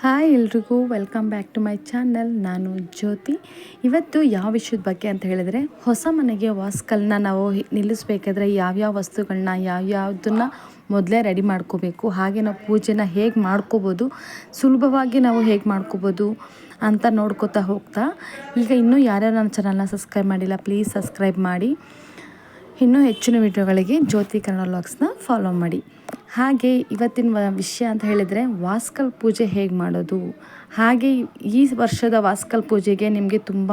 Hi ಎಲ್ರಿಗೂ welcome back to my channel ನಾನು ಜ್ಯೋತಿ. ಇವತ್ತು ಯಾವ ವಿಷಯದ ಬಗ್ಗೆ ಅಂತ ಹೇಳಿದ್ರೆ, ಹೊಸ ಮನೆಗೆ ವಾಸ್ಕಲ್ನ ನಾವು ನಿಲ್ಲಿಸ್ಬೇಕಾದ್ರೆ ಯಾವ್ಯಾವ ವಸ್ತುಗಳನ್ನ ಯಾವ್ಯಾವುದನ್ನು ಮೊದಲೇ ರೆಡಿ ಮಾಡ್ಕೋಬೇಕು, ಹಾಗೆ ನಾವು ಪೂಜೆನ ಹೇಗೆ ಮಾಡ್ಕೋಬೋದು, ಸುಲಭವಾಗಿ ನಾವು ಹೇಗೆ ಮಾಡ್ಕೋಬೋದು ಅಂತ ನೋಡ್ಕೋತಾ ಹೋಗ್ತಾ. ಈಗ ಇನ್ನೂ ಯಾರ್ಯಾರು ನನ್ನ ಚಾನಲ್ನ ಸಬ್ಸ್ಕ್ರೈಬ್ ಮಾಡಿಲ್ಲ ಪ್ಲೀಸ್ ಸಬ್ಸ್ಕ್ರೈಬ್ ಮಾಡಿ. ಇನ್ನೂ ಹೆಚ್ಚಿನ ವಿಡಿಯೋಗಳಿಗೆ ಜ್ಯೋತಿ ಕನ್ನಡ ವ್ಲಾಗ್ಸ್ನ ಫಾಲೋ ಮಾಡಿ. ಹಾಗೆ ಇವತ್ತಿನ ವಿಷಯ ಅಂತ ಹೇಳಿದರೆ ವಾಸ್ಕಲ್ ಪೂಜೆ ಹೇಗೆ ಮಾಡೋದು? ಹಾಗೆ ಈ ವರ್ಷದ ವಾಸ್ಕಲ್ ಪೂಜೆಗೆ ನಿಮಗೆ ತುಂಬ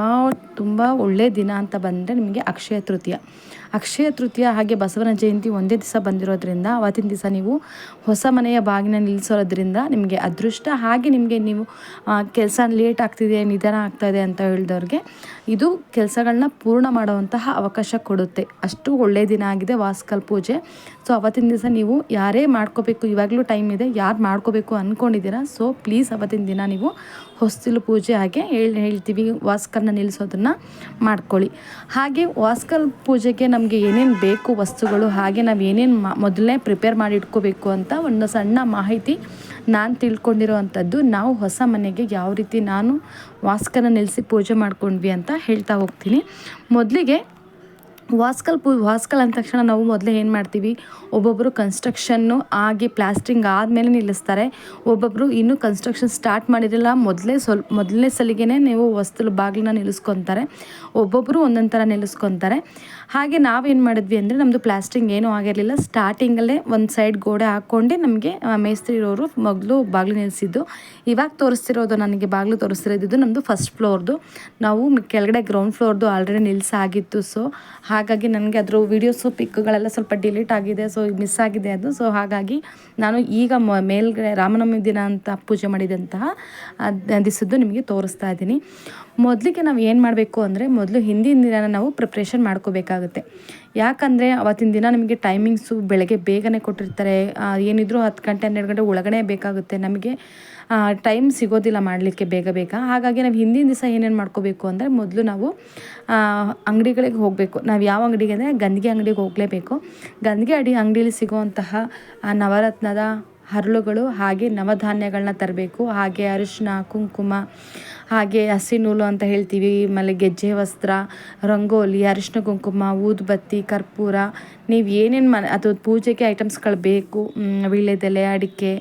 ತುಂಬ ಒಳ್ಳೆಯ ದಿನ ಅಂತ ಬಂದರೆ ನಿಮಗೆ ಅಕ್ಷಯ ತೃತೀಯ. ಅಕ್ಷಯ ತೃತೀಯ ಹಾಗೆ ಬಸವನ ಜಯಂತಿ ಒಂದೇ ದಿವಸ ಬಂದಿರೋದ್ರಿಂದ ಅವತ್ತಿನ ದಿವಸ ನೀವು ಹೊಸ ಮನೆಯ ಬಾಗಿನ ನಿಲ್ಲಿಸೋದ್ರಿಂದ ನಿಮಗೆ ಅದೃಷ್ಟ. ಹಾಗೆ ನಿಮಗೆ ನೀವು ಕೆಲಸ ಲೇಟ್ ಆಗ್ತಿದೆ, ನಿಧಾನ ಆಗ್ತಾಯಿದೆ ಅಂತ ಹೇಳಿದವ್ರಿಗೆ ಇದು ಕೆಲಸಗಳನ್ನ ಪೂರ್ಣ ಮಾಡುವಂತಹ ಅವಕಾಶ ಕೊಡುತ್ತೆ. ಅಷ್ಟು ಒಳ್ಳೆಯ ದಿನ ಆಗಿದೆ ವಾಸ್ಕಲ್ ಪೂಜೆ. ಸೊ ಅವತ್ತಿನ ದಿವಸ ನೀವು ಯಾರೇ ಮಾಡ್ಕೋಬೇಕು, ಇವಾಗಲೂ ಟೈಮ್ ಇದೆ, ಯಾರು ಮಾಡ್ಕೋಬೇಕು ಅಂದ್ಕೊಂಡಿದ್ದೀರಾ ಸೊ ಪ್ಲೀಸ್ ಅವತ್ತಿನ ದಿನ ನೀವು ಹೊಸ್ತಿಲು ಪೂಜೆ ಹಾಗೆ ಹೇಳಿ, ಹೇಳ್ತೀವಿ. ವಾಸ್ಕಲ್ನ ನಿಲ್ಲಿಸೋದನ್ನು ಮಾಡ್ಕೊಳ್ಳಿ. ಹಾಗೆ ವಾಸ್ಕಲ್ ಪೂಜೆಗೆ ನಮಗೆ ಏನೇನು ಬೇಕು ವಸ್ತುಗಳು, ಹಾಗೆ ನಾವು ಏನೇನು ಮೊದಲನೇ ಪ್ರಿಪೇರ್ ಮಾಡಿ ಇಟ್ಕೋಬೇಕು ಅಂತ ಒಂದು ಸಣ್ಣ ಮಾಹಿತಿ ನಾನು ತಿಳ್ಕೊಂಡಿರೋ ಅಂಥದ್ದು ನಾವು ಹೊಸ ಮನೆಗೆ ಯಾವ ರೀತಿ ನಾನು ವಾಸ್ಕನ ನಿಲ್ಲಿಸಿ ಪೂಜೆ ಮಾಡ್ಕೊಂಡ್ವಿ ಅಂತ ಹೇಳ್ತಾ ಹೋಗ್ತೀನಿ. ಮೊದಲಿಗೆ ವಾಸ್ಕಲ್ ಪೂ ವಾಸ್ಕಲ್ ಅಂದ ತಕ್ಷಣ ನಾವು ಮೊದಲೇ ಏನು ಮಾಡ್ತೀವಿ ಒಬ್ಬೊಬ್ಬರು ಕನ್ಸ್ಟ್ರಕ್ಷನ್ನು ಆಗಿ ಪ್ಲಾಸ್ಟ್ರಿಂಗ್ ಆದಮೇಲೆ ನಿಲ್ಲಿಸ್ತಾರೆ. ಒಬ್ಬೊಬ್ಬರು ಇನ್ನೂ ಕನ್ಸ್ಟ್ರಕ್ಷನ್ ಸ್ಟಾರ್ಟ್ ಮಾಡಿರಲಿಲ್ಲ, ಮೊದಲೇ ಸ್ವಲ್ಪ, ಮೊದಲನೇ ಸಲಿಗೆ ನೀವು ವಸ್ತು ಬಾಗಿಲನ್ನ ನಿಲ್ಲಿಸ್ಕೊತಾರೆ. ಒಬ್ಬೊಬ್ಬರು ಒಂದೊಂದು ಥರ ನಿಲ್ಲಿಸ್ಕೊತಾರೆ. ಹಾಗೆ ನಾವೇನು ಮಾಡಿದ್ವಿ ಅಂದರೆ ನಮ್ಮದು ಪ್ಲಾಸ್ಟ್ರಿಂಗ್ ಏನೂ ಆಗಿರಲಿಲ್ಲ. ಸ್ಟಾರ್ಟಿಂಗಲ್ಲೇ ಒಂದು ಸೈಡ್ ಗೋಡೆ ಹಾಕ್ಕೊಂಡೆ ನಮಗೆ ಮೇಸ್ತ್ರಿರೋರು ಮೊದಲು ಬಾಗಿಲು ನಿಲ್ಲಿಸಿದ್ದು ಇವಾಗ ತೋರಿಸ್ತಿರೋದು ನನಗೆ ಬಾಗಿಲು ತೋರಿಸ್ತಿರೋದಿದ್ದು ನಮ್ಮದು ಫಸ್ಟ್ ಫ್ಲೋರ್ದು ನಾವು ಕೆಳಗಡೆ ಗ್ರೌಂಡ್ ಫ್ಲೋರ್ದು ಆಲ್ರೆಡಿ ನಿಲ್ಲಿಸಾಗಿತ್ತು ಸೊ ಹಾಗಾಗಿ ನನಗೆ ಅದರ ವೀಡಿಯೋಸು ಪಿಕ್ಗಳೆಲ್ಲ ಸ್ವಲ್ಪ ಡಿಲೀಟ್ ಆಗಿದೆ ಸೊ ಮಿಸ್ ಆಗಿದೆ ಅದು. ಸೊ ಹಾಗಾಗಿ ನಾನು ಈಗ ಮೇಲ್ಗಡೆ ರಾಮನವಮಿ ದಿನ ಅಂತ ಪೂಜೆ ಮಾಡಿದಂತಹ ದಿವಸದ್ದು ನಿಮಗೆ ತೋರಿಸ್ತಾ ಇದ್ದೀನಿ. ಮೊದಲಿಗೆ ನಾವು ಏನು ಮಾಡಬೇಕು ಅಂದರೆ ಮೊದಲು ಹಿಂದಿನ ದಿನ ನಾವು ಪ್ರಿಪ್ರೇಷನ್ ಮಾಡ್ಕೋಬೇಕಾಗುತ್ತೆ. ಯಾಕಂದರೆ ಅವತ್ತಿನ ದಿನ ನಮಗೆ ಟೈಮಿಂಗ್ಸು ಬೆಳಗ್ಗೆ ಬೇಗನೆ ಕೊಟ್ಟಿರ್ತಾರೆ. ಏನಿದ್ರು ಹತ್ತು ಗಂಟೆ, ಹನ್ನೆರಡು ಗಂಟೆ ಒಳಗಡೆ ಬೇಕಾಗುತ್ತೆ ನಮಗೆ. ಟೈಮ್ ಸಿಗೋದಿಲ್ಲ ಮಾಡಲಿಕ್ಕೆ ಬೇಗ ಬೇಗ. ಹಾಗಾಗಿ ನಾವು ಹಿಂದಿನ ದಿವಸ ಏನೇನು ಮಾಡ್ಕೋಬೇಕು ಅಂದರೆ ಮೊದಲು ನಾವು ಅಂಗಡಿಗಳಿಗೆ ಹೋಗಬೇಕು. ನಾವು ಯಾವ ಅಂಗಡಿಗೆ ಅಂದರೆ ಗಂದಿಗೆ ಅಂಗಡಿಗೆ ಹೋಗಲೇಬೇಕು. ಗಂದಿಗೆ ಅಡಿ ಅಂಗಡಿಯಲ್ಲಿ ಸಿಗುವಂತಹ ನವರತ್ನದ ಹರಳುಗಳು, ಹಾಗೆ ನವಧಾನ್ಯಗಳನ್ನ ತರಬೇಕು. ಹಾಗೆ ಅರಿಶಿನ ಕುಂಕುಮ, ಹಾಗೆ ಹಸಿ ನೂಲು ಅಂತ ಹೇಳ್ತೀವಿ. ಆಮೇಲೆ ಗೆಜ್ಜೆ ವಸ್ತ್ರ, ರಂಗೋಲಿ ಅರಿಶಿನ ಕುಂಕುಮ, ಊದುಬತ್ತಿ, ಕರ್ಪೂರ. ನೀವು ಏನೇನು ಮನೆ, ಅದು ಪೂಜೆಗೆ ಐಟಮ್ಸ್ಗಳು ಬೇಕು ವೀಳ್ಯದೆಲೆ, ಅಡಿಕೆ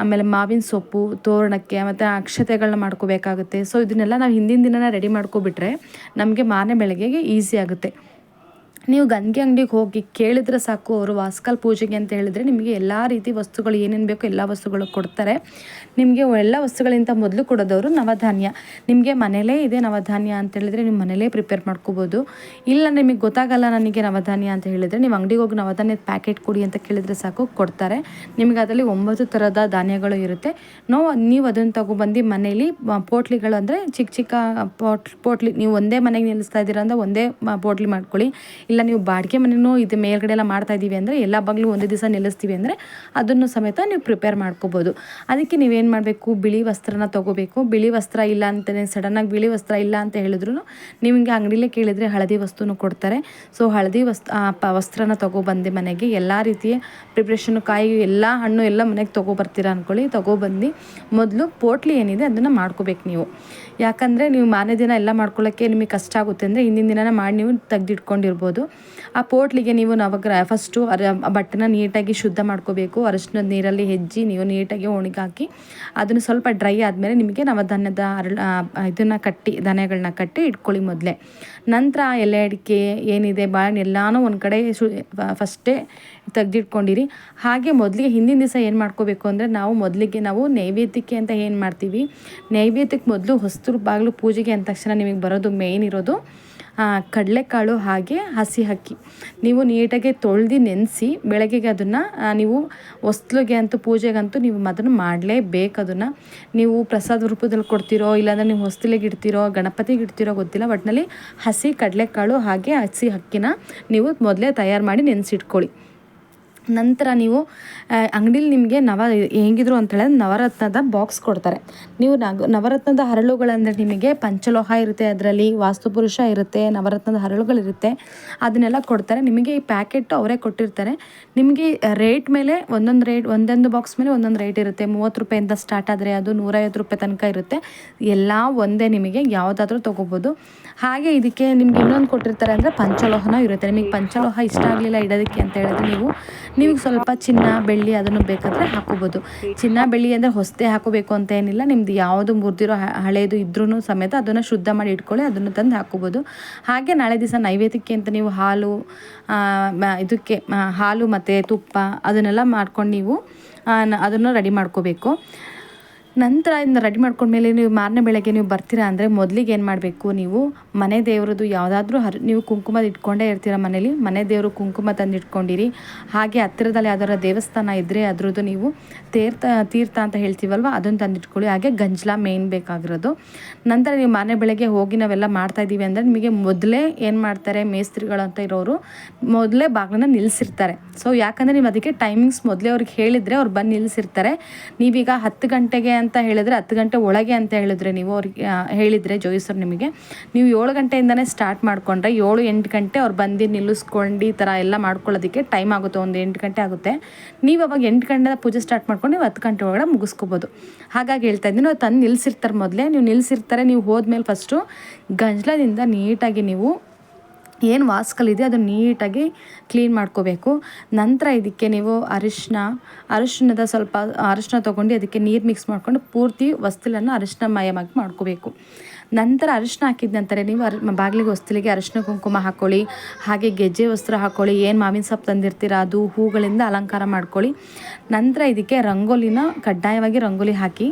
ಆಮೇಲೆ ಮಾವಿನ ಸೊಪ್ಪು, ತೋರಣಕ್ಕೆ ಮತ್ತು ಅಕ್ಷತೆಗಳನ್ನ ಮಾಡ್ಕೋಬೇಕಾಗುತ್ತೆ. ಸೊ ಇದನ್ನೆಲ್ಲ ನಾವು ಹಿಂದಿನ ದಿನನೇ ರೆಡಿ ಮಾಡ್ಕೊಬಿಟ್ರೆ ನಮಗೆ ಮಾರನೇ ಬೆಳಗ್ಗೆಗೆ ಈಸಿ ಆಗುತ್ತೆ. ನೀವು ಗಂಗೆ ಅಂಗಡಿಗೆ ಹೋಗಿ ಕೇಳಿದ್ರೆ ಸಾಕು ಅವರು ವಾಸ್ಕಲ್ ಪೂಜೆಗೆ ಅಂತ ಹೇಳಿದರೆ ನಿಮಗೆ ಎಲ್ಲ ರೀತಿ ವಸ್ತುಗಳು ಏನೇನು ಬೇಕೋ ಎಲ್ಲ ವಸ್ತುಗಳು ಕೊಡ್ತಾರೆ. ನಿಮಗೆ ಎಲ್ಲ ವಸ್ತುಗಳಿಂದ ಮೊದಲು ಕೊಡೋದವರು ನವಧಾನ್ಯ. ನಿಮಗೆ ಮನೇಲೇ ಇದೆ ನವಧಾನ್ಯ ಅಂತ ಹೇಳಿದರೆ ನೀವು ಮನೇಲೇ ಪ್ರಿಪೇರ್ ಮಾಡ್ಕೋಬೋದು. ಇಲ್ಲ ನಿಮಗೆ ಗೊತ್ತಾಗಲ್ಲ ನನಗೆ ನವಧಾನ್ಯ ಅಂತ ಹೇಳಿದರೆ ನೀವು ಅಂಗಡಿಗೆ ಹೋಗಿ ನವಧಾನ್ಯದ ಪ್ಯಾಕೆಟ್ ಕೊಡಿ ಅಂತ ಕೇಳಿದರೆ ಸಾಕು, ಕೊಡ್ತಾರೆ. ನಿಮಗೆ ಅದರಲ್ಲಿ ಒಂಬತ್ತು ಥರದ ಧಾನ್ಯಗಳು ಇರುತ್ತೆ. ನೋ ನೀವು ಅದನ್ನು ತಗೊಬಂದು ಮನೇಲಿ ಪೋಟ್ಲಿಗಳು ಅಂದರೆ ಚಿಕ್ಕ ಚಿಕ್ಕ ಪೋಟ್, ಪೋಟ್ಲಿ, ನೀವು ಒಂದೇ ಮನೆಗೆ ನಿಲ್ಲಿಸ್ತಾ ಇದ್ದೀರಾ ಅಂದರೆ ಒಂದೇ ಪೋಟ್ಲಿ ಮಾಡ್ಕೊಳ್ಳಿ. ಇಲ್ಲ, ನೀವು ಬಾಡಿಗೆ ಮನೆಯೂ ಇದು ಮೇಲ್ಗಡೆ ಎಲ್ಲ ಮಾಡ್ತಾ ಇದ್ದೀವಿ ಅಂದರೆ ಎಲ್ಲ ಬಾಗಿಲು ಒಂದೇ ದಿವಸ ನಿಲ್ಲಿಸ್ತೀವಿ ಅಂದರೆ ಅದನ್ನು ಸಮೇತ ನೀವು ಪ್ರಿಪೇರ್ ಮಾಡ್ಕೋಬೋದು. ಅದಕ್ಕೆ ನೀವೇನು ಮಾಡಬೇಕು? ಬಿಳಿ ವಸ್ತ್ರನ ತೊಗೋಬೇಕು. ಬಿಳಿ ವಸ್ತ್ರ ಇಲ್ಲ ಅಂತಲೇ ಸಡನ್ನಾಗಿ ಬಿಳಿ ವಸ್ತ್ರ ಇಲ್ಲ ಅಂತ ಹೇಳಿದ್ರು ನಿಮಗೆ ಅಂಗಡಿಲೇ ಕೇಳಿದರೆ ಹಳದಿ ವಸ್ತುನು ಕೊಡ್ತಾರೆ. ಸೊ ಹಳದಿ ವಸ್ತು ವಸ್ತ್ರನ ತೊಗೊಬಂದು ಮನೆಗೆ. ಎಲ್ಲ ರೀತಿಯ ಪ್ರಿಪ್ರೇಷನ್ ಕಾಯಿ, ಎಲ್ಲ ಹಣ್ಣು, ಎಲ್ಲ ಮನೆಗೆ ತೊಗೊಬರ್ತೀರ ಅಂದ್ಕೊಳ್ಳಿ ತೊಗೊಬಂದು ಮೊದಲು ಪೋಟ್ಲಿ ಏನಿದೆ ಅದನ್ನು ಮಾಡ್ಕೋಬೇಕು ನೀವು. ಯಾಕಂದರೆ ನೀವು ಮಾರನೇ ದಿನ ಎಲ್ಲ ಮಾಡ್ಕೊಳ್ಳೋಕ್ಕೆ ನಿಮಗೆ ಕಷ್ಟ ಆಗುತ್ತೆ ಅಂದರೆ ಹಿಂದಿನ ದಿನನ ಮಾಡಿ ನೀವು ತೆಗೆದಿಟ್ಕೊಂಡಿರ್ಬೋದು. ಆ ಪೋಟ್ಲಿಗೆ ನೀವು ನವಗ್ರ ಫಸ್ಟು ಅರ ಬಟ್ಟೆನ ನೀಟಾಗಿ ಶುದ್ಧ ಮಾಡ್ಕೋಬೇಕು. ಅರಶಿನದ ನೀರಲ್ಲಿ ಹೆಜ್ಜಿ ನೀವು ನೀಟಾಗಿ ಒಣಗಾಕಿ ಅದನ್ನು ಸ್ವಲ್ಪ ಡ್ರೈ ಆದಮೇಲೆ ನಿಮಗೆ ನವಧಾನ್ಯದ ಅರಳ ಇದನ್ನು ಕಟ್ಟಿ ಧಾನ್ಯಗಳನ್ನ ಕಟ್ಟಿ ಇಟ್ಕೊಳ್ಳಿ ಮೊದಲೇ. ನಂತರ ಎಲೆ ಅಡಿಕೆ ಏನಿದೆ, ಬಾಳೆಹಣ್ಣು ಎಲ್ಲನೂ ಒಂದು ಕಡೆ ಶು ಫಸ್ಟೇ ತೆಗೆದಿಟ್ಕೊಂಡಿರಿ. ಹಾಗೆ ಮೊದಲಿಗೆ ಹಿಂದಿನ ದಿವಸ ಏನು ಮಾಡ್ಕೋಬೇಕು ಅಂದರೆ ನಾವು ಮೊದಲಿಗೆ ನಾವು ನೈವೇದ್ಯಕ್ಕೆ ಅಂತ ಏನು ಮಾಡ್ತೀವಿ? ನೈವೇದ್ಯಕ್ಕೆ ಮೊದಲು ಹೊಸ್ತು ಬಾಗಿಲು ಪೂಜೆಗೆ ಅಂದ ತಕ್ಷಣ ನಿಮಗೆ ಬರೋದು ಮೇಯ್ನ್ ಇರೋದು ಕಡಲೆಕಾಳು ಹಾಗೆ ಹಸಿ ಹಕ್ಕಿ ನೀವು ನೀಟಾಗಿ ತೊಳೆದು ನೆನೆಸಿ ಬೆಳಗ್ಗೆಗೆ ಅದನ್ನು ನೀವು ಹೊಸ್ಲಿಗೆ ಅಂತೂ ಪೂಜೆಗಂತೂ ನೀವು ಅದನ್ನು ಮಾಡಲೇಬೇಕು ಅದನ್ನು. ನೀವು ಪ್ರಸಾದ ರೂಪದಲ್ಲಿ ಕೊಡ್ತಿರೋ, ಇಲ್ಲಾಂದರೆ ನೀವು ಹೊಸ್ತಿಲಿಗೆ ಇಡ್ತಿರೋ, ಗಣಪತಿಗೆ ಇಡ್ತಿರೋ ಗೊತ್ತಿಲ್ಲ ಒಟ್ಟಿನಲ್ಲಿ ಹಸಿ ಕಡಲೆಕಾಳು ಹಾಗೆ ಹಸಿ ಅಕ್ಕಿನ ನೀವು ಮೊದಲೇ ತಯಾರು ಮಾಡಿ ನೆನೆಸಿಟ್ಕೊಳ್ಳಿ. ನಂತರ ನೀವು ಅಂಗಡೀಲಿ ನಿಮಗೆ ನವ ಹೆಂಗಿದ್ರು ಅಂತ ಹೇಳಿದ್ರೆ ನವರತ್ನದ ಬಾಕ್ಸ್ ಕೊಡ್ತಾರೆ. ನೀವು ನವರತ್ನದ ಹರಳುಗಳಂದರೆ ನಿಮಗೆ ಪಂಚಲೋಹ ಇರುತ್ತೆ, ಅದರಲ್ಲಿ ವಾಸ್ತುಪುರುಷ ಇರುತ್ತೆ, ನವರತ್ನದ ಹರಳುಗಳಿರುತ್ತೆ, ಅದನ್ನೆಲ್ಲ ಕೊಡ್ತಾರೆ. ನಿಮಗೆ ಈ ಪ್ಯಾಕೆಟ್ ಅವರೇ ಕೊಟ್ಟಿರ್ತಾರೆ. ನಿಮಗೆ ರೇಟ್ ಮೇಲೆ ಒಂದೊಂದು ರೇಟ್ ಒಂದೊಂದು ಬಾಕ್ಸ್ ಮೇಲೆ ಒಂದೊಂದು ರೇಟ್ ಇರುತ್ತೆ. ಮೂವತ್ತು ರೂಪಾಯಿಂದ ಸ್ಟಾರ್ಟ್ ಆದರೆ ಅದು ನೂರೈವತ್ತು ರೂಪಾಯಿ ತನಕ ಇರುತ್ತೆ. ಎಲ್ಲ ಒಂದೇ ನಿಮಗೆ, ಯಾವುದಾದ್ರೂ ತೊಗೋಬೋದು. ಹಾಗೆ ಇದಕ್ಕೆ ನಿಮ್ಗೆ ಇನ್ನೊಂದು ಕೊಟ್ಟಿರ್ತಾರೆ ಅಂದರೆ ಪಂಚಲೋಹನ ಇರುತ್ತೆ. ನಿಮಗೆ ಪಂಚಲೋಹ ಇಷ್ಟ ಆಗಲಿಲ್ಲ ಇಡೋದಕ್ಕೆ ಅಂತ ಹೇಳಿದ್ರೆ ನೀವು ನೀವು ಸ್ವಲ್ಪ ಚಿನ್ನ, ಬೆಳ್ಳಿ ಅದನ್ನು ಬೇಕಾದರೆ ಹಾಕೋಬೋದು. ಚಿನ್ನ, ಬೆಳ್ಳಿ ಅಂದರೆ ಹೊಸದೇ ಹಾಕೋಬೇಕು ಅಂತ ಏನಿಲ್ಲ. ನಿಮ್ದು ಯಾವುದು ಮುರಿದಿರೋ ಹಳೆಯದು ಇದ್ರೂ ಸಮೇತ ಅದನ್ನು ಶುದ್ಧ ಮಾಡಿ ಇಟ್ಕೊಳ್ಳಿ, ಅದನ್ನು ತಂದು ಹಾಕೋಬೋದು. ಹಾಗೆ ನಾಳೆ ದಿವಸ ನೈವೇದ್ಯಕ್ಕೆ ಅಂತ ನೀವು ಹಾಲು ಇದಕ್ಕೆ ಹಾಲು ಮತ್ತು ತುಪ್ಪ ಅದನ್ನೆಲ್ಲ ಮಾಡ್ಕೊಂಡು ನೀವು ಅದನ್ನು ರೆಡಿ ಮಾಡ್ಕೋಬೇಕು. ನಂತರ ಇದನ್ನ ರೆಡಿ ಮಾಡ್ಕೊಂಡ್ಮೇಲೆ ನೀವು ಮಾರನೇ ಬೆಳಗ್ಗೆ ನೀವು ಬರ್ತೀರಾ ಅಂದರೆ ಮೊದಲಿಗೆ ಏನು ಮಾಡಬೇಕು? ನೀವು ಮನೆ ದೇವರದ್ದು ಯಾವುದಾದ್ರೂ ಹರ್, ನೀವು ಕುಂಕುಮ ಇಟ್ಕೊಂಡೇ ಇರ್ತೀರ ಮನೇಲಿ? ಮನೆ ದೇವರು ಕುಂಕುಮ ತಂದು ಇಟ್ಕೊಂಡಿರಿ ಹಾಗೆ ಹತ್ತಿರದಲ್ಲಿ ಯಾವ್ದಾರ ದೇವಸ್ಥಾನ ಇದ್ದರೆ ಅದರದ್ದು ನೀವು ತೀರ್ಥ ತೀರ್ಥ ಅಂತ ಹೇಳ್ತೀವಲ್ವ? ಅದನ್ನು ತಂದಿಟ್ಕೊಳ್ಳಿ. ಹಾಗೆ ಗಂಜಲ ಮೇಯ್ನ್ ಬೇಕಾಗಿರೋದು. ನಂತರ ನೀವು ಮನೆ ಬೆಳಗ್ಗೆ ಹೋಗಿ ನಾವೆಲ್ಲ ಮಾಡ್ತಾ ಇದ್ದೀವಿ ಅಂದರೆ ನಿಮಗೆ ಮೊದಲೇ ಏನು ಮಾಡ್ತಾರೆ ಮೇಸ್ತ್ರಿಗಳು ಅಂತ ಇರೋರು ಮೊದಲೇ ಬಾಗಿಲನ್ನ ನಿಲ್ಲಿಸಿರ್ತಾರೆ ಸೊ ಯಾಕಂದರೆ ನೀವು ಅದಕ್ಕೆ ಟೈಮಿಂಗ್ಸ್ ಮೊದಲೇ ಅವ್ರಿಗೆ ಹೇಳಿದರೆ ಅವ್ರು ಬಂದು ನಿಲ್ಲಿಸಿರ್ತಾರೆ ನೀವೀಗ ಹತ್ತು ಗಂಟೆಗೆ ಅಂತ ಹೇಳಿದ್ರೆ ಹತ್ತು ಗಂಟೆ ಒಳಗೆ ಅಂತ ಹೇಳಿದ್ರೆ ನೀವು ಅವ್ರಿಗೆ ಹೇಳಿದರೆ ಜೋಯಿಸರು ನಿಮಗೆ. ನೀವು ಏಳು ಗಂಟೆಯಿಂದನೇ ಸ್ಟಾರ್ಟ್ ಮಾಡಿಕೊಂಡ್ರೆ ಏಳು ಎಂಟು ಗಂಟೆ ಅವ್ರು ಬಂದು ನಿಲ್ಲಿಸ್ಕೊಂಡು ಈ ಥರ ಎಲ್ಲ ಮಾಡ್ಕೊಳ್ಳೋದಕ್ಕೆ ಟೈಮ್ ಆಗುತ್ತೆ, ಒಂದು ಎಂಟು ಗಂಟೆ ಆಗುತ್ತೆ. ನೀವು ಅವಾಗ ಎಂಟು ಗಂಟೆ ಪೂಜೆ ಸ್ಟಾರ್ಟ್ ಮಾಡ್ಕೊಂಡು ನೀವು ಹತ್ತು ಗಂಟೆ ಒಳಗಡೆ ಮುಗಿಸ್ಕೋಬೋದು. ಹಾಗಾಗಿ ಹೇಳ್ತಾ ಇದ್ದೀನಿ ಅವ್ರು ತಂದು ನಿಲ್ಲಿಸಿರ್ತಾರೆ ಮೊದಲೇ. ನೀವು ನಿಲ್ಲಿಸಿರ್ತಾರೆ, ನೀವು ಹೋದ್ಮೇಲೆ ಫಸ್ಟು ಗಂಜಲದಿಂದ ನೀಟಾಗಿ ನೀವು ಏನು ವಾಸ್ಕಲ್ಲಿದೆ ಅದು ನೀಟಾಗಿ ಕ್ಲೀನ್ ಮಾಡ್ಕೋಬೇಕು. ನಂತರ ಇದಕ್ಕೆ ನೀವು ಅರಿಶಿನ ಅರಿಶಿಣದ ಸ್ವಲ್ಪ ಅರಿಶಿನ ತೊಗೊಂಡು ಅದಕ್ಕೆ ನೀರು ಮಿಕ್ಸ್ ಮಾಡಿಕೊಂಡು ಪೂರ್ತಿ ವಸ್ತುಲನ್ನು ಅರಿಶಿನ ಮಯವಾಗಿ ಮಾಡ್ಕೋಬೇಕು. ನಂತರ ಅರಿಶಿನ ಹಾಕಿದ ನಂತರ ನೀವು ಅರ್, ಬಾಗಿಲಿಗೆ ಹೊಸ್ತಿಲಿಗೆ ಅರಿಶಿನ ಕುಂಕುಮ ಹಾಕ್ಕೊಳ್ಳಿ ಹಾಗೆ ಗೆಜ್ಜೆ ವಸ್ತ್ರ ಹಾಕ್ಕೊಳ್ಳಿ ಏನು ಮಾವಿನ ಸೊಪ್ಪು ತಂದಿರ್ತೀರ ಅದು ಹೂಗಳಿಂದ ಅಲಂಕಾರ ಮಾಡ್ಕೊಳ್ಳಿ. ನಂತರ ಇದಕ್ಕೆ ರಂಗೋಲಿನ ಕಡ್ಡಾಯವಾಗಿ ರಂಗೋಲಿ ಹಾಕಿ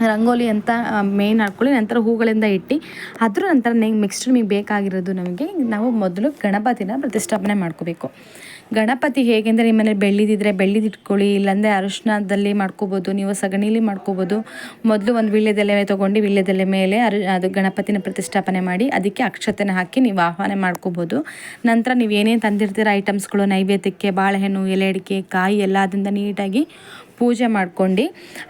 ರಂಗೋಲಿ ಅಂತ ಮೇಯ್ನ್ ಹಾಕ್ಕೊಳ್ಳಿ ನಂತರ ಹೂಗಳಿಂದ ಇಟ್ಟು, ಅದ್ರ ನಂತರ ನೆಕ್ಸ್ಟ್ ನಿಮಗೆ ಬೇಕಾಗಿರೋದು ನಮಗೆ, ನಾವು ಮೊದಲು ಗಣಪತಿನ ಪ್ರತಿಷ್ಠಾಪನೆ ಮಾಡ್ಕೋಬೇಕು. ಗಣಪತಿ ಹೇಗೆಂದರೆ, ನಿಮ್ಮ ಮನೇಲಿ ಬೆಳ್ಳಿದಿದ್ರೆ ಬೆಳ್ಳಿದಿಟ್ಕೊಳ್ಳಿ ಇಲ್ಲಾಂದರೆ ಅರಿಶಿನದಲ್ಲಿ ಮಾಡ್ಕೋಬೋದು, ನೀವು ಸಗಣಿಲಿ ಮಾಡ್ಕೋಬೋದು. ಮೊದಲು ಒಂದು ವೀಳ್ಯದೆಲೆ ತೊಗೊಂಡು, ವೀಳ್ಯದೆಲೆ ಮೇಲೆ ಅರಿ, ಅದು ಗಣಪತಿನ ಪ್ರತಿಷ್ಠಾಪನೆ ಮಾಡಿ, ಅದಕ್ಕೆ ಅಕ್ಷತೆನ ಹಾಕಿ ನೀವು ಆಹ್ವಾನ ಮಾಡ್ಕೋಬೋದು. ನಂತರ ನೀವು ಏನೇನು ತಂದಿರ್ತೀರ ಐಟಮ್ಸ್ಗಳು, ನೈವೇದ್ಯಕ್ಕೆ, ಬಾಳೆಹಣ್ಣು, ಎಲೆ ಅಡಿಕೆ, ಕಾಯಿ ಎಲ್ಲ ಅದರಿಂದ ನೀಟಾಗಿ ಪೂಜೆ ಮಾಡ್ಕೊಂಡು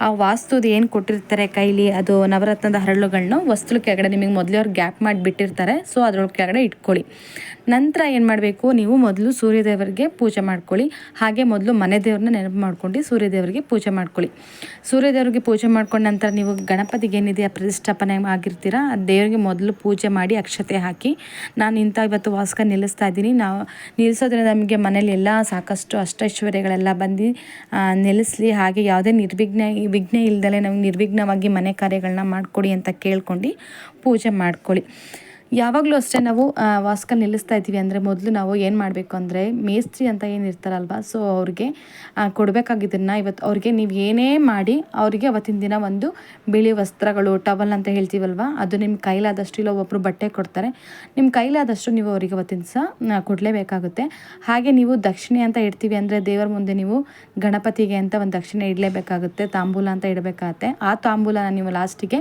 ಆ ವಾಸ್ತುದು ಏನು ಕೊಟ್ಟಿರ್ತಾರೆ ಕೈಲಿ, ಅದು ನವರತ್ನದ ಹರಳುಗಳನ್ನ ವಸ್ತುಗಳ ಕೆಳಗಡೆ ನಿಮಗೆ ಮೊದಲೇ ಅವ್ರು ಗ್ಯಾಪ್ ಮಾಡಿ ಬಿಟ್ಟಿರ್ತಾರೆ ಸೊ ಅದ್ರೊಳಗೆ ಕೆಳಗಡೆ ಇಟ್ಕೊಳ್ಳಿ. ನಂತರ ಏನು ಮಾಡಬೇಕು? ನೀವು ಮೊದಲು ಸೂರ್ಯದೇವರಿಗೆ ಪೂಜೆ ಮಾಡ್ಕೊಳ್ಳಿ. ಹಾಗೆ ಮೊದಲು ಮನೆ ದೇವ್ರನ್ನ ನೆನಪು ಮಾಡ್ಕೊಂಡು ಸೂರ್ಯದೇವರಿಗೆ ಪೂಜೆ ಮಾಡ್ಕೊಳ್ಳಿ. ಸೂರ್ಯದೇವರಿಗೆ ಪೂಜೆ ಮಾಡ್ಕೊಂಡ ನಂತರ ನೀವು ಗಣಪತಿಗೆ ಏನಿದೆ ಪ್ರತಿಷ್ಠಾಪನೆ ಆಗಿರ್ತೀರ ಆ ದೇವರಿಗೆ ಮೊದಲು ಪೂಜೆ ಮಾಡಿ ಅಕ್ಷತೆ ಹಾಕಿ, ನಾನು ಇಂಥ ಇವತ್ತು ವಾಸ್ಕ ನಿಲ್ಲಿಸ್ತಾ ಇದ್ದೀನಿ. ನಾವು ನಿಲ್ಲಿಸೋದ್ರಿಂದ ನಮಗೆ ಮನೇಲಿ ಎಲ್ಲ ಸಾಕಷ್ಟು ಅಷ್ಟೈಶ್ವರ್ಯಗಳೆಲ್ಲ ಬಂದು ನೆಲೆಸಲಿ ಹಾಗೆ ಯಾವುದೇ ನಿರ್ವಿಘ್ನ, ವಿಘ್ನ ಇಲ್ದಲೆ ನಮ್ಗೆ ನಿರ್ವಿಘ್ನವಾಗಿ ಮನೆ ಕಾರ್ಯಗಳನ್ನ ಮಾಡಿಕೊಡಿ ಅಂತ ಕೇಳ್ಕೊಂಡು ಪೂಜೆ ಮಾಡ್ಕೊಳ್ಳಿ. ಯಾವಾಗಲೂ ಅಷ್ಟೇ ನಾವು ವಾಸ್ಕ ನಿಲ್ಲಿಸ್ತಾ ಇದ್ದೀವಿ ಅಂದರೆ ಮೊದಲು ನಾವು ಏನು ಮಾಡಬೇಕು ಅಂದರೆ ಮೇಸ್ತ್ರಿ ಅಂತ ಏನು ಇರ್ತಾರಲ್ವ ಸೊ ಅವ್ರಿಗೆ ಕೊಡಬೇಕಾಗಿದ್ದನ್ನು ಇವತ್ತು ಅವ್ರಿಗೆ ನೀವು ಏನೇ ಮಾಡಿ ಅವರಿಗೆ ಅವತ್ತಿನ ದಿನ ಒಂದು ಬಿಳಿ ವಸ್ತ್ರಗಳು ಟವಲ್ ಅಂತ ಹೇಳ್ತೀವಲ್ವ, ಅದು ನಿಮ್ಮ ಕೈಲಾದಷ್ಟು ಇಲ್ಲ ಒಬ್ಬರು ಬಟ್ಟೆ ಕೊಡ್ತಾರೆ ನಿಮ್ಮ ಕೈಲಾದಷ್ಟು ನೀವು ಅವರಿಗೆ ಅವತ್ತಿನ ಸಹ ಕೊಡಲೇಬೇಕಾಗುತ್ತೆ. ಹಾಗೆ ನೀವು ದಕ್ಷಿಣೆ ಅಂತ ಇಡ್ತೀವಿ ಅಂದರೆ ದೇವರ ಮುಂದೆ ನೀವು ಗಣಪತಿಗೆ ಅಂತ ಒಂದು ದಕ್ಷಿಣೆ ಇಡಲೇಬೇಕಾಗುತ್ತೆ, ತಾಂಬೂಲ ಅಂತ ಇಡಬೇಕಾಗತ್ತೆ. ಆ ತಾಂಬೂಲನ ನೀವು ಲಾಸ್ಟಿಗೆ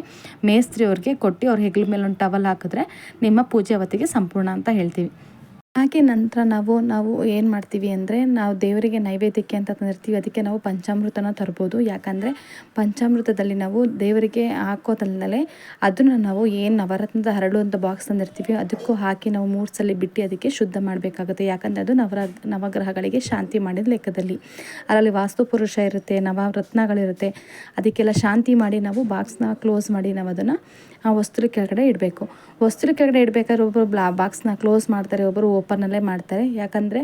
ಮೇಸ್ತ್ರಿ ಅವ್ರಿಗೆ ಕೊಟ್ಟು ಅವ್ರ ಹೆಗ್ಲ ಮೇಲೆ ಒಂದು ಟವಲ್ ಹಾಕಿದ್ರೆ ನಿಮ್ಮ ಪೂಜೆ ಅವತ್ತಿಗೆ ಸಂಪೂರ್ಣ ಅಂತ ಹೇಳ್ತೀವಿ. ಹಾಗೆ ನಂತರ ನಾವು ನಾವು ಏನು ಮಾಡ್ತೀವಿ ಅಂದರೆ ನಾವು ದೇವರಿಗೆ ನೈವೇದ್ಯಕ್ಕೆ ಅಂತ ತಂದಿರ್ತೀವಿ. ಅದಕ್ಕೆ ನಾವು ಪಂಚಾಮೃತನ ತರ್ಬೋದು. ಯಾಕಂದರೆ ಪಂಚಾಮೃತದಲ್ಲಿ ನಾವು ದೇವರಿಗೆ ಹಾಕೋದಲ್ಲದೆ ಅದನ್ನು ನಾವು ಏನು ನವರತ್ನದ ಹರಳು ಅಂತ ಬಾಕ್ಸ್ ತಂದಿರ್ತೀವಿ, ಅದಕ್ಕೂ ಹಾಕಿ ನಾವು ಮೂರು ಸಲ ಬಿಟ್ಟು ಅದಕ್ಕೆ ಶುದ್ಧ ಮಾಡಬೇಕಾಗುತ್ತೆ. ಯಾಕಂದರೆ ಅದು ನವರ, ನವಗ್ರಹಗಳಿಗೆ ಶಾಂತಿ ಮಾಡಿದ ಲೆಕ್ಕದಲ್ಲಿ. ಅದರಲ್ಲಿ ವಾಸ್ತು ಪುರುಷ ಇರುತ್ತೆ, ನವರತ್ನಗಳಿರುತ್ತೆ. ಅದಕ್ಕೆಲ್ಲ ಶಾಂತಿ ಮಾಡಿ ನಾವು ಬಾಕ್ಸ್ನ ಕ್ಲೋಸ್ ಮಾಡಿ ನಾವು ಅದನ್ನು ಆ ವಸ್ತು ಕೆಳಗಡೆ ಇಡಬೇಕು. ವಸ್ತು ಕೆಳಗಡೆ ಇಡಬೇಕಾದ್ರೆ ಒಬ್ಬರು ಬ್ಲಾ ಬಾಕ್ಸ್ನ ಕ್ಲೋಸ್ ಮಾಡ್ತಾರೆ ಒಬ್ಬರು ಓಪನಲ್ಲೇ ಮಾಡ್ತಾರೆ. ಯಾಕಂದರೆ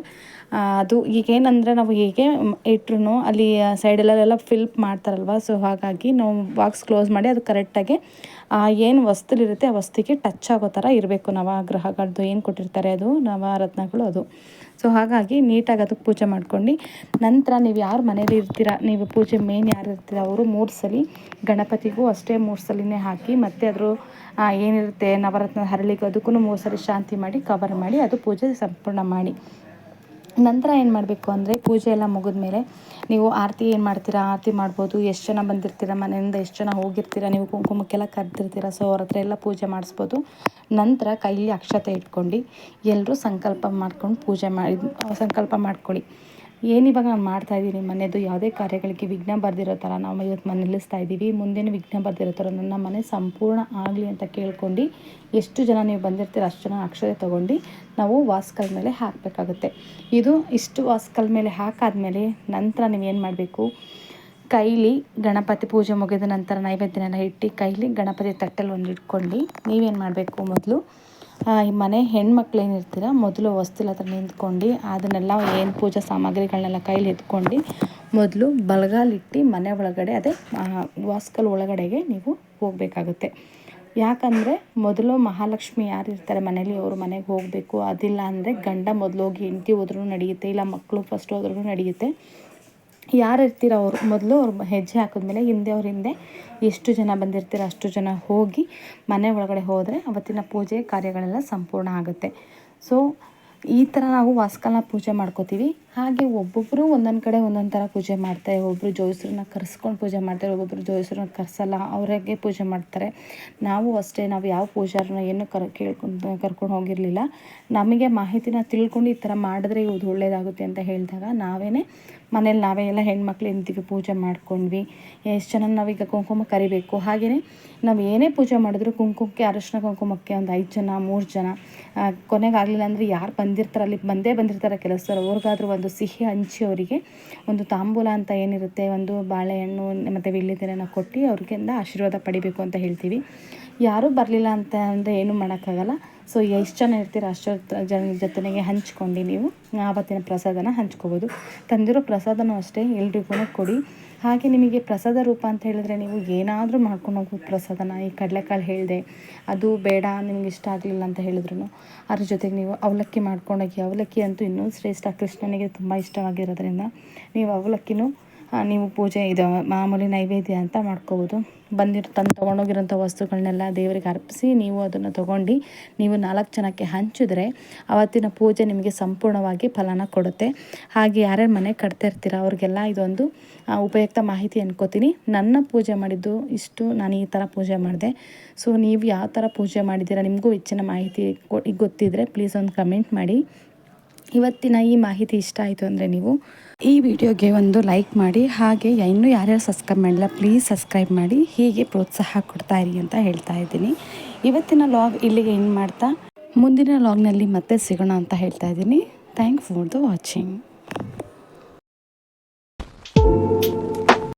ಅದು ಈಗೇನಂದರೆ ನಾವು ಹೇಗೆ ಇಟ್ರು ಅಲ್ಲಿ ಸೈಡಲ್ಲೆಲ್ಲ ಫಿಲ್ಪ್ ಮಾಡ್ತಾರಲ್ವ? ಸೊ ಹಾಗಾಗಿ ನಾವು ಬಾಕ್ಸ್ ಕ್ಲೋಸ್ ಮಾಡಿ ಅದು ಕರೆಕ್ಟಾಗಿ ಏನು ವಸ್ತುಲಿರುತ್ತೆ ಆ ವಸ್ತುಗೆ ಟಚ್ ಆಗೋ ಥರ ಇರಬೇಕು. ನವಗ್ರಹಗಳದ್ದು ಏನು ಕೊಟ್ಟಿರ್ತಾರೆ ಅದು? ನವರತ್ನಗಳು ಅದು. ಸೊ ಹಾಗಾಗಿ ನೀಟಾಗಿ ಅದಕ್ಕೆ ಪೂಜೆ ಮಾಡ್ಕೊಂಡು ನಂತರ ನೀವು ಯಾರು ಮನೇಲಿ ಇರ್ತೀರ, ನೀವು ಪೂಜೆ ಮೇನ್ ಯಾರು ಇರ್ತೀರ ಅವರು ಮೂರು ಸಲ ಗಣಪತಿಗೂ ಅಷ್ಟೇ ಮೂರು ಸಲಿನೇ ಹಾಕಿ ಮತ್ತು ಅದ್ರ ಏನಿರುತ್ತೆ ನವರತ್ನ, ಹರಳಿಗೆ ಅದಕ್ಕೂ ಮೂರು ಸಲ ಶಾಂತಿ ಮಾಡಿ ಕವರ್ ಮಾಡಿ ಅದು ಪೂಜೆ ಸಂಪೂರ್ಣ ಮಾಡಿ. ನಂತರ ಏನು ಮಾಡಬೇಕು ಅಂದರೆ ಪೂಜೆ ಎಲ್ಲ ಮುಗಿದ್ಮೇಲೆ ನೀವು ಆರತಿ ಏನು ಮಾಡ್ತೀರಾ? ಆರತಿ ಮಾಡ್ಬೋದು. ಎಷ್ಟು ಜನ ಬಂದಿರ್ತೀರ? ಮನೆಯಿಂದ ಎಷ್ಟು ಜನ ಹೋಗಿರ್ತೀರ? ನೀವು ಕುಂಕುಮಕ್ಕೆಲ್ಲ ಕರೆದಿರ್ತೀರ? ಸೊ ಅವ್ರ ಹತ್ರ ಎಲ್ಲ ಪೂಜೆ ಮಾಡಿಸ್ಬೋದು. ನಂತರ ಕೈಯಲ್ಲಿ ಅಕ್ಷತೆ ಇಟ್ಕೊಂಡು ಎಲ್ಲರೂ ಸಂಕಲ್ಪ ಮಾಡ್ಕೊಂಡು ಪೂಜೆ ಮಾಡಿ, ಸಂಕಲ್ಪ ಮಾಡ್ಕೊಳ್ಳಿ. ಏನಿವಾಗ ನಾನು ಮಾಡ್ತಾ ಇದ್ದೀನಿ ಮನೆಯದು ಯಾವುದೇ ಕಾರ್ಯಗಳಿಗೆ ವಿಘ್ನ ಬರೆದಿರೋ ಥರ ನಾವು ಇವತ್ತು ನಿಲ್ಲಿಸ್ತಾ ಇದ್ದೀವಿ. ಮುಂದೇನು ವಿಘ್ನ ಬರೆದಿರೋ ಥರ ನನ್ನ ಮನೆ ಸಂಪೂರ್ಣ ಆಗಲಿ ಅಂತ ಕೇಳ್ಕೊಂಡು ಎಷ್ಟು ಜನ ನೀವು ಬಂದಿರ್ತೀರ ಅಷ್ಟು ಜನ ಅಕ್ಷತೆ ತೊಗೊಂಡು ನಾವು ವಾಸ್ಕಲ್ ಮೇಲೆ ಹಾಕಬೇಕಾಗುತ್ತೆ. ಇದು ಇಷ್ಟು ವಾಸ್ಕಲ್ ಮೇಲೆ ಹಾಕಾದ್ಮೇಲೆ ನಂತರ ನೀವೇನು ಮಾಡಬೇಕು? ಕೈಲಿ ಗಣಪತಿ ಪೂಜೆ ಮುಗಿದ ನಂತರ ನೈವೇದ್ಯನ ಇಟ್ಟು ಕೈಲಿ ಗಣಪತಿ ತಟ್ಟೆಲಿ ಒಂದು ಇಟ್ಕೊಂಡು ನೀವೇನು ಮಾಡಬೇಕು ಮೊದಲು? ಈ ಮನೆ ಹೆಣ್ಮಕ್ಳು ಏನಿರ್ತೀರ ಮೊದಲು ಹೊಸ್ತಿಲ ಹತ್ರ ನಿಂತ್ಕೊಂಡು, ಅದನ್ನೆಲ್ಲ ಏನು ಪೂಜಾ ಸಾಮಗ್ರಿಗಳನ್ನೆಲ್ಲ ಕೈಲಿ ಎತ್ಕೊಂಡು, ಮೊದಲು ಬಲಗಾಲಿಟ್ಟು ಮನೆ ಒಳಗಡೆ, ಅದೇ ವಾಸ್ಕಲ್ ಒಳಗಡೆಗೆ ನೀವು ಹೋಗಬೇಕಾಗುತ್ತೆ. ಯಾಕಂದರೆ ಮೊದಲು ಮಹಾಲಕ್ಷ್ಮಿ ಯಾರು ಇರ್ತಾರೆ ಮನೇಲಿ, ಅವರು ಮನೆಗೆ ಹೋಗಬೇಕು, ಅದಿಲ್ಲ ಅಂದರೆ ಗಂಡ ಮೊದಲು ಹೋಗಿ ಹೆಂಡತಿ ಹೋದ್ರೂ ನಡೆಯುತ್ತೆ, ಇಲ್ಲ ಮಕ್ಕಳು ಫಸ್ಟ್ ಹೋದ್ರೂ ನಡೆಯುತ್ತೆ. ಯಾರು ಇರ್ತೀರ ಅವರು ಮೊದಲು ಅವ್ರು ಹೆಜ್ಜೆ ಹಾಕಿದ್ಮೇಲೆ ಹಿಂದೆ ಅವ್ರ ಹಿಂದೆ ಎಷ್ಟು ಜನ ಬಂದಿರ್ತೀರ ಅಷ್ಟು ಜನ ಹೋಗಿ ಮನೆ ಒಳಗಡೆ ಹೋದರೆ ಅವತ್ತಿನ ಪೂಜೆ ಕಾರ್ಯಗಳೆಲ್ಲ ಸಂಪೂರ್ಣ ಆಗುತ್ತೆ. ಸೊ ಈ ಥರ ನಾವು ವಾಸ್ಕಲ್ನ ಪೂಜೆ ಮಾಡ್ಕೋತೀವಿ. ಹಾಗೆ ಒಬ್ಬೊಬ್ಬರು ಒಂದೊಂದು ಕಡೆ ಒಂದೊಂದು ಥರ ಪೂಜೆ ಮಾಡ್ತಾರೆ. ಒಬ್ಬರು ಜೋಯಿಸ್ರನ್ನ ಕರೆಸ್ಕೊಂಡು ಪೂಜೆ ಮಾಡ್ತಾರೆ ಒಬ್ಬೊಬ್ಬರು ಜೋಯಿಸ್ರನ್ನ ಕರೆಸಲ್ಲ, ಅವರಿಗೆ ಪೂಜೆ ಮಾಡ್ತಾರೆ. ನಾವು ಅಷ್ಟೇ, ನಾವು ಯಾವ ಪೂಜಾರನ್ನ ಏನು ಕರ್, ಕೇಳ್ಕೊಂಡು, ಕರ್ಕೊಂಡು ಹೋಗಿರಲಿಲ್ಲ. ನಮಗೆ ಮಾಹಿತಿನ ತಿಳ್ಕೊಂಡು ಈ ಥರ ಮಾಡಿದ್ರೆ ಇದು ಒಳ್ಳೆಯದಾಗುತ್ತೆ ಅಂತ ಹೇಳಿದಾಗ ನಾವೇ ಮನೇಲಿ ನಾವೇ ಎಲ್ಲ ಹೆಣ್ಮಕ್ಳು ನಿಂತೀವಿ ಪೂಜೆ ಮಾಡ್ಕೊಂಡ್ವಿ. ಎಷ್ಟು ಜನ ನಾವೀಗ ಕುಂಕುಮ ಕರಿಬೇಕು. ಹಾಗೆಯೇ ನಾವು ಏನೇ ಪೂಜೆ ಮಾಡಿದ್ರು ಕುಂಕುಮಕ್ಕೆ ಅರಶಿನ ಕುಂಕುಮಕ್ಕೆ ಒಂದು ಐದು ಜನ, ಮೂರು ಜನ ಕೊನೆಗಾಗಲಿಲ್ಲ ಅಂದರೆ ಯಾರು ಬಂದಿರ್ತಾರೆ, ಅಲ್ಲಿ ಬಂದೇ ಬಂದಿರ್ತಾರೆ ಕೆಲಸದವ್ರು. ಅವ್ರಿಗಾದ್ರೂ ಒಂದು ಸಿಹಿ ಹಂಚಿ ಅವರಿಗೆ, ಒಂದು ತಾಂಬೂಲ ಅಂತ ಏನಿರುತ್ತೆ, ಒಂದು ಬಾಳೆಹಣ್ಣು, ಮತ್ತು ವಿಳ್ಳಿದೆಲೆನ ಕೊಟ್ಟು ಅವ್ರಿಗಿಂದ ಆಶೀರ್ವಾದ ಪಡಿಬೇಕು ಅಂತ ಹೇಳ್ತೀವಿ. ಯಾರೂ ಬರಲಿಲ್ಲ ಅಂತ ಅಂದರೆ ಏನೂ ಮಾಡೋಕ್ಕಾಗಲ್ಲ. ಸೊ ಎಷ್ಟು ಜನ ಇರ್ತೀರ ಅಷ್ಟು ಜನ ಜೊತೆಗೆ ಹಂಚ್ಕೊಂಡು ನೀವು ಆವತ್ತಿನ ಪ್ರಸಾದನ ಹಂಚ್ಕೋಬೋದು. ತಂದಿರೋ ಪ್ರಸಾದನೂ ಅಷ್ಟೇ ಎಲ್ರಿಗೂ ಕೊಡಿ. ಹಾಗೆ ನಿಮಗೆ ಪ್ರಸಾದ ರೂಪ ಅಂತ ಹೇಳಿದ್ರೆ ನೀವು ಏನಾದರೂ ಮಾಡ್ಕೊಂಡು ಹೋಗ್ಬೋದು ಪ್ರಸಾದನ. ಈ ಕಡಲೆಕಾಳು ಹೇಳಿದೆ, ಅದು ಬೇಡ, ನಿಮ್ಗೆ ಇಷ್ಟ ಆಗಲಿಲ್ಲ ಅಂತ ಹೇಳಿದ್ರು ಅದ್ರ ಜೊತೆಗೆ ನೀವು ಅವಲಕ್ಕಿ ಮಾಡ್ಕೊಂಡೋಗಿ, ಅವಲಕ್ಕಿ ಅಂತೂ ಇನ್ನೂ ಶ್ರೇಷ್ಠ ಕೃಷ್ಣನಿಗೆ ತುಂಬ ಇಷ್ಟವಾಗಿರೋದ್ರಿಂದ, ನೀವು ಅವಲಕ್ಕಿನೂ ನೀವು ಪೂಜೆ ಇದು ಮಾಮೂಲಿ ನೈವೇದ್ಯ ಅಂತ ಮಾಡ್ಕೋಬೋದು. ಬಂದಿರೋ ತಂದು ತೊಗೊಂಡೋಗಿರೋಂಥ ವಸ್ತುಗಳನ್ನೆಲ್ಲ ದೇವರಿಗೆ ಅರ್ಪಿಸಿ ನೀವು ಅದನ್ನು ತೊಗೊಂಡು ನೀವು ನಾಲ್ಕು ಜನಕ್ಕೆ ಹಂಚಿದ್ರೆ ಆವತ್ತಿನ ಪೂಜೆ ನಿಮಗೆ ಸಂಪೂರ್ಣವಾಗಿ ಫಲನ ಕೊಡುತ್ತೆ. ಹಾಗೆ ಯಾರ್ಯಾರು ಮನೆ ಕಟ್ತಾ ಇರ್ತೀರ ಅವ್ರಿಗೆಲ್ಲ ಇದೊಂದು ಉಪಯುಕ್ತ ಮಾಹಿತಿ ಅನ್ಕೋತೀನಿ. ನನ್ನ ಪೂಜೆ ಮಾಡಿದ್ದು ಇಷ್ಟು, ನಾನು ಈ ಥರ ಪೂಜೆ ಮಾಡಿದೆ. ಸೊ, ನೀವು ಯಾವ ಥರ ಪೂಜೆ ಮಾಡಿದ್ದೀರಾ, ನಿಮಗೂ ಹೆಚ್ಚಿನ ಮಾಹಿತಿ ಗೊತ್ತಿದ್ದರೆ ಪ್ಲೀಸ್ ಒಂದು ಕಮೆಂಟ್ ಮಾಡಿ. ಇವತ್ತಿನ ಈ ಮಾಹಿತಿ ಇಷ್ಟ ಆಯಿತು ಅಂದರೆ ನೀವು ಈ ವಿಡಿಯೋಗೆ ಒಂದು ಲೈಕ್ ಮಾಡಿ, ಹಾಗೆ ಇನ್ನೂ ಯಾರ್ಯಾರು ಸಬ್ಸ್ಕ್ರೈಬ್ ಮಾಡಿಲ್ಲ ಪ್ಲೀಸ್ ಸಬ್ಸ್ಕ್ರೈಬ್ ಮಾಡಿ, ಹೀಗೆ ಪ್ರೋತ್ಸಾಹ ಕೊಡ್ತಾ ಇರಿ ಅಂತ ಹೇಳ್ತಾ ಇದ್ದೀನಿ. ಇವತ್ತಿನ ಲಾಗ್ ಇಲ್ಲಿಗೆ ಏನು ಮಾಡ್ತಾ. ಮುಂದಿನ ಲಾಗ್ನಲ್ಲಿ ಮತ್ತೆ ಸಿಗೋಣ ಅಂತ ಹೇಳ್ತಾ ಇದ್ದೀನಿ. Thank for the watching